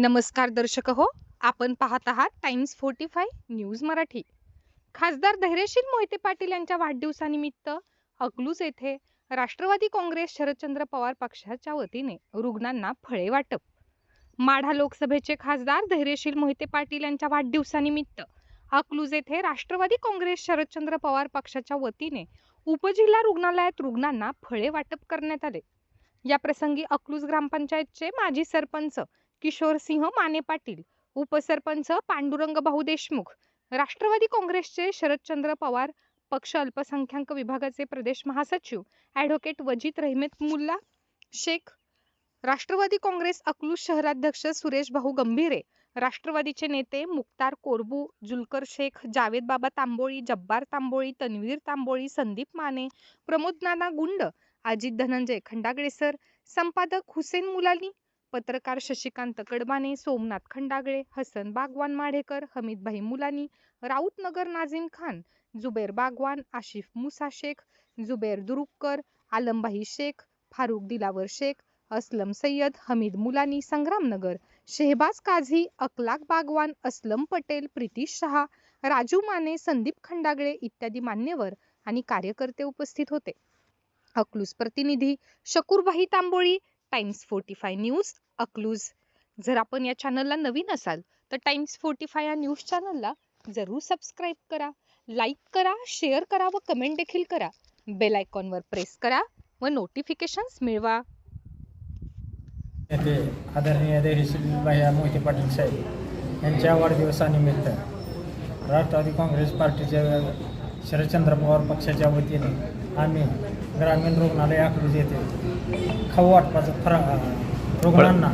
नमस्कार दर्शक हो आपण पाहत आहात Times forty five news Marathi. खासदार धैर्यशील मोहिते पाटील यांच्या वाढदिवसानिमित्त अकलूज येथे राष्ट्रवादी काँग्रेस शरदचंद्र पवार पक्षाच्या वतीने रुग्णांना फळे वाटप. माढा लोकसभेचे खासदार धैर्यशील मोहिते पाटील यांच्या वाढदिवसानिमित्त अकलूज येथे राष्ट्रवादी काँग्रेस शरदचंद्र पवार पक्षाच्या वतीने उपजिल्हा रुग्णालयात रुग्णांना फळे वाटप करण्यात आले. या प्रसंगी अकलूज ग्रामपंचायतचे माजी सरपंच किशोरसिंह माने पाटील उपसरपंच पांडुरंग भाऊ देशमुख राष्ट्रवादी काँग्रेसचे शरदचंद्र पवार पक्ष अल्पसंख्याक विभागाचे प्रदेश महासचिव ॲडव्होकेट वजित रहमेत मुल्ला शेख राष्ट्रवादी काँग्रेस अकलूज शहराध्यक्ष सुरेश भाऊ गंभीरे राष्ट्रवादीचे नेते मुक्तार कोरबू जुलकर शेख जावेद बाबा तांबोळी जब्बार तांबोळी तन्वीर तांबोळी संदीप माने प्रमोद नाना गुंड अजित धनंजय खंडागळेसर संपादक हुसेन मुलानी पत्रकार शशिकांत कडबाने सोमनाथ खंडागळे हसन बागवान माढेकर हमीदभाई मुलानी राऊत नगर नाझीम खान जुबेर बागवान आशिफ मुसा शेख जुबेर दुरुक्कर आलमभाई शेख फारुख दिलावर शेख असलम सय्यद हमीद मुलानी संग्रामनगर शेहबाज काझी अकलाक बागवान असलम पटेल प्रितीश शहा राजू माने संदीप खंडागळे इत्यादी मान्यवर आणि कार्यकर्ते उपस्थित होते. अकलूस प्रतिनिधी Shakurbhai Tamboli Times forty five news Akluj. जर आपण या चॅनलला नवीन असाल तर टाइम्स फोर्टी फाय या न्यूज चॅनलला जरूर सबस्क्राईब करा लाईक करा शेअर करा व कमेंट देखील करा. बेल आयकॉनवर प्रेस करा व नोटिफिकेशन्स मिळवा. येथे आदरणीय धैर्यशील मोहिते पाटील साहेब यांच्या वाढदिवसानिमित्त राष्ट्रवादी काँग्रेस पार्टीच्या शरदचंद्र पवार पक्षाच्या वतीने आम्ही ग्रामीण रुग्णालय अकलूज येथे खाऊ वाटपाचा फरा रुग्णांना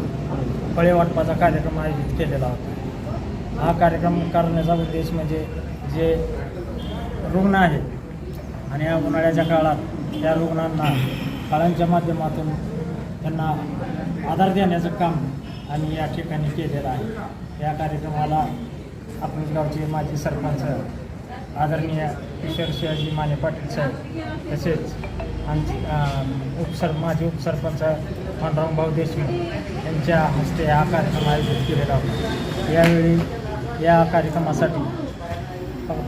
फळे वाटपाचा कार्यक्रम आयोजित केलेला होता. हा कार्यक्रम करण्याचा उद्देश म्हणजे जे रुग्ण आहेत आणि या उन्हाळ्याच्या काळात त्या रुग्णांना फळांच्या माध्यमातून त्यांना आधार देण्याचं काम आम्ही या ठिकाणी केलेलं आहे. या कार्यक्रमाला आपल्या गावचे माजी सरपंच आदरणीय किशोर शिवाजी माने पाटील साहेब तसेच आमचे उपसर माजी उपसरपंच पांडुरंग भाऊ देशमुख यांच्या हस्ते हा कार्यक्रम आयोजित केलेला होता. यावेळी या कार्यक्रमासाठी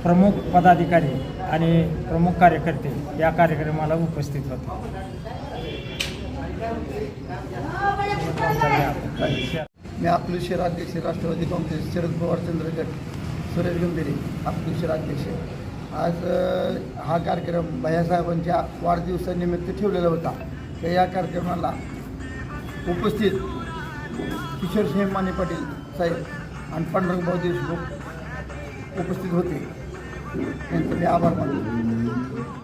प्रमुख पदाधिकारी आणि प्रमुख कार्यकर्ते या कार्यक्रमाला उपस्थित होते. मी अकलूज शहराध्यक्ष राष्ट्रवादी काँग्रेस शरद पवार चंद्रगड सुरेश गंभीरे अकलूज शहराध्यक्ष आज हा कार्यक्रम भैयासाहेबांच्या वाढदिवसानिमित्त ठेवलेला होता. तर या कार्यक्रमाला उपस्थित किशोरसिंह माने पाटील साहेब आणि पांडुरंग देशमुख उपस्थित होते. त्यांचे मी आभार मानतो.